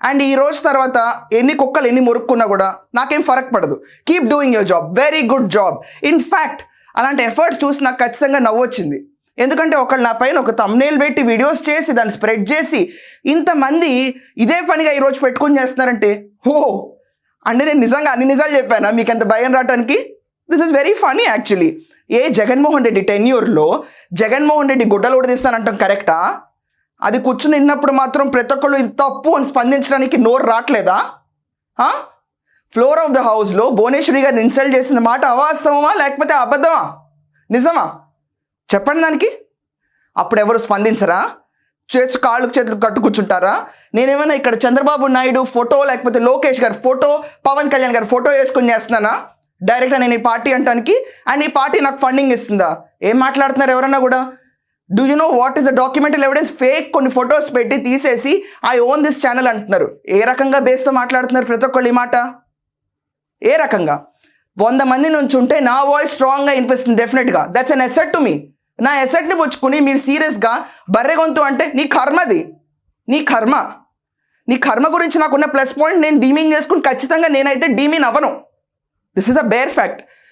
And ఈ రోజు తర్వాత ఎన్ని కుక్కలు ఎన్ని మురుక్కున్నా కూడా నాకేం ఫరక్ పడదు. Keep doing your job very good job in fact అలాంటి ఎఫర్ట్స్ చూసి నాకు ఖచ్చితంగా నవ్వొచ్చింది. ఎందుకంటే ఒకళ్ళు నా పైన ఒక తమ్నేల్ పెట్టి వీడియోస్ చేసి దాన్ని స్ప్రెడ్ చేసి ఇంతమంది ఇదే పనిగా ఈరోజు పెట్టుకొని చేస్తున్నారంటే హో! అంటే నేను నిజంగా అన్ని నిజాలు చెప్పానా? మీకు ఎంత భయం రావడానికి this is very funny actually ఏ జగన్మోహన్ రెడ్డి టెన్యూర్లో జగన్మోహన్ రెడ్డి గుడ్డలు ఉడదీస్తానంటాం కరెక్టా అది కూర్చుని విన్నప్పుడు మాత్రం ప్రతి ఒక్కళ్ళు ఇది తప్పు అని స్పందించడానికి నోరు రావట్లేదా ఫ్లోర్ ఆఫ్ ద హౌస్లో భువనేశ్వరి గారిని ఇన్సల్ట్ చేసిన మాట అవాస్తవమా లేకపోతే అబద్ధమా? నిజమా? చెప్పండి దానికి. అప్పుడు ఎవరు స్పందించరా? చేతి కాళ్ళు చేతులు కట్టుకూర్చుంటారా నేనేమైనా ఇక్కడ చంద్రబాబు నాయుడు ఫోటో లేకపోతే లోకేష్ గారి ఫోటో పవన్ కళ్యాణ్ గారి ఫోటో వేసుకుని చేస్తున్నానా? డైరెక్ట్గా నేను ఈ పార్టీ అంటానికి అండ్ ఈ పార్టీ నాకు ఫండింగ్ ఇస్తుందా? ఏం మాట్లాడుతున్నారు ఎవరన్నా కూడా? Do you know what is the documental evidence fake కొన్ని ఫొటోస్ పెట్టి తీసేసి ఐ ఓన్ దిస్ ఛానల్ అంటున్నారు. ఏ రకంగా బేస్తో మాట్లాడుతున్నారు ప్రతి ఒక్కళ్ళు ఈ మాట? ఏ రకంగా? వంద మంది నుంచి ఉంటే నా వాయిస్ స్ట్రాంగ్గా వినిపిస్తుంది డెఫినెట్గా that's an asset to me నా ఎసెట్ని పుచ్చుకుని మీరు సీరియస్గా బర్రె గొంతు అంటే నీ కర్మది నీ కర్మ. నీ కర్మ గురించి నాకున్న ప్లస్ పాయింట్ నేను డీమింగ్ చేసుకుని ఖచ్చితంగా నేనైతే డీమింగ్ అవ్వను. This is a bare fact